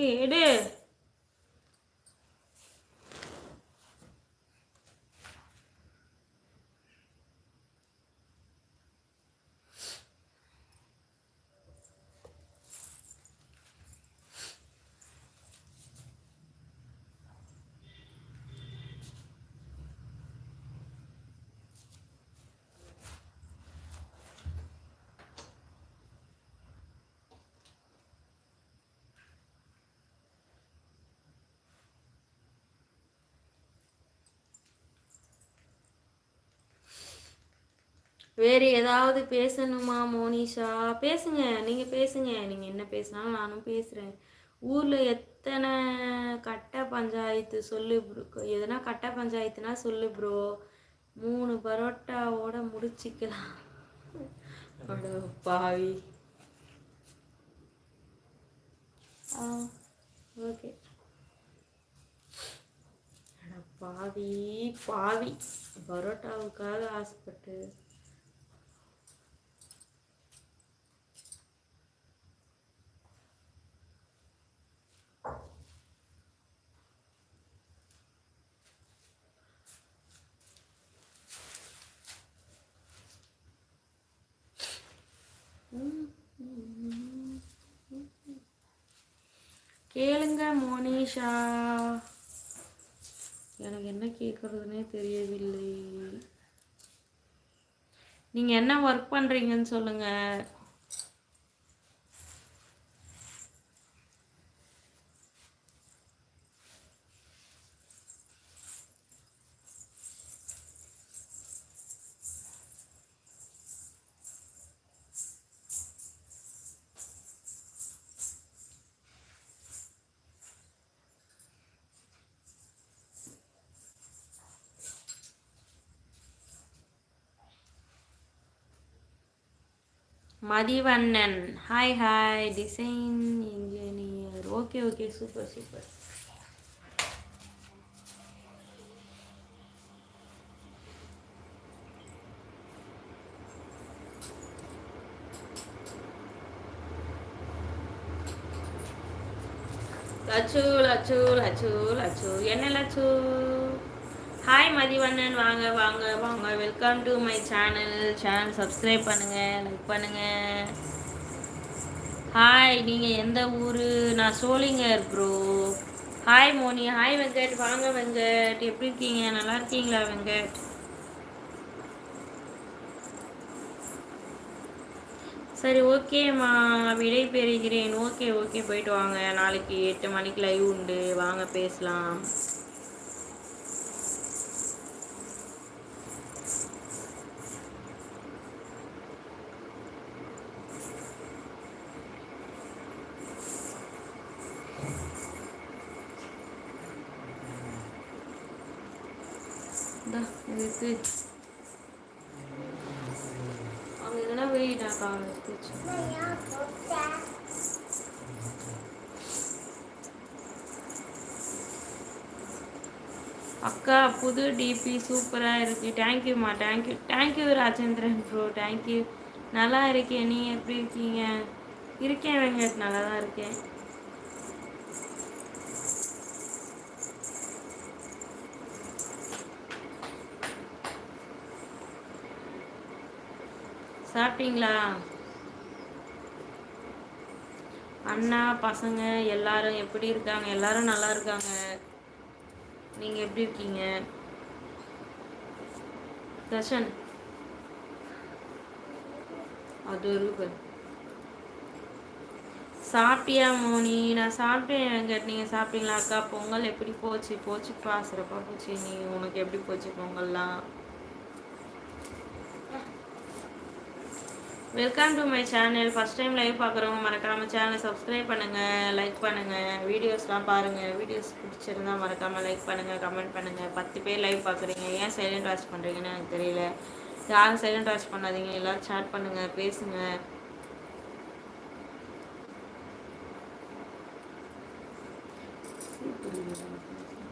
এ রে। வேறு ஏதாவது பேசணுமா மோனிஷா? பேசுங்க நீங்கள் பேசுங்க. நீங்கள் என்ன பேசினாலும் நானும் பேசுகிறேன் ஊரில் எத்தனை கட்ட பஞ்சாயத்து சொல்லு ப்ரோ எதனா கட்ட பஞ்சாயத்துனா சொல்லு ப்ரோ மூணு பரோட்டாவோட முடிச்சிக்கலாம். பாவி. ஆ ஓகே. பாவி பாவி. பரோட்டாவுக்காக ஆசைப்பட்டு. கேளுங்க மோனிஷா. எனக்கு என்ன கேட்குறதுனே தெரியவில்லை. நீங்கள் என்ன ஒர்க் பண்ணுறீங்கன்னு சொல்லுங்கள் Mathivannan. Hi hi design engineer okay okay super super Lachu Lachu Lachu Lachu. என்ன லச்சு? ஹாய் மதிவண்ணன். வாங்க வாங்க வாங்க. Welcome to my channel channel subscribe பண்ணுங்கள் லைக் பண்ணுங்கள் ஹாய் நீங்கள் எந்த ஊர்? நான் Sholinghur bro hi Moni. Hi Venkat. வாங்க வெங்கட். எப்படி இருக்கீங்க? நல்லா இருக்கீங்களா வெங்கட்? சரி ஓகேம்மா விடை பெறுகிறேன். ஓகே ஓகே போயிட்டு வாங்க. நாளைக்கு எட்டு மணிக்கு லைவ் உண்டு. வாங்க பேசலாம். இருக்கு அவங்க எதனா வெயிட்டாக்கா எடுத்துச்சு அக்கா புது டிபி சூப்பராக இருக்குது தேங்க்யூம்மா thank you thank you Rajendran bro thank you நல்லா இருக்கேன் நீ எப்படி இருக்கீங்க இருக்கேன் வெங்கட் நல்லா தான் இருக்கேன் சாப்பிட்டீங்களா? அண்ணா பசங்க எல்லாரும் எப்படி இருக்காங்க? எல்லாரும் நல்லா இருக்காங்க. நீங்கள் எப்படி இருக்கீங்க? தர்ஷன். அது ஒரு சாப்பிட்டியா மோனி? நான் சாப்பிட்டேன் வெங்கட் நீங்கள் சாப்பிட்டீங்களா? அக்கா பொங்கல் எப்படி போச்சு? போச்சுப்பா சிறப்பாக போச்சு. நீ உனக்கு எப்படி போச்சு பொங்கல்லாம்? Welcome to my channel first time live பார்க்குறவங்க மறக்காமல் சேனலை சப்ஸ்கிரைப் பண்ணுங்கள் லைக் பண்ணுங்கள் வீடியோஸ்லாம் பாருங்கள் வீடியோஸ் பிடிச்சிருந்தா மறக்காமல் லைக் பண்ணுங்கள் கமெண்ட் பண்ணுங்கள் பத்து பேர் லைவ் பார்க்குறீங்க. ஏன் சைலண்ட் வாட்ச் பண்ணுறீங்கன்னு எனக்கு தெரியல. யாரும் சைலண்ட் வாட்ச் பண்ணாதீங்க. எல்லோரும் சேட் பண்ணுங்கள் பேசுங்கள் Thank you.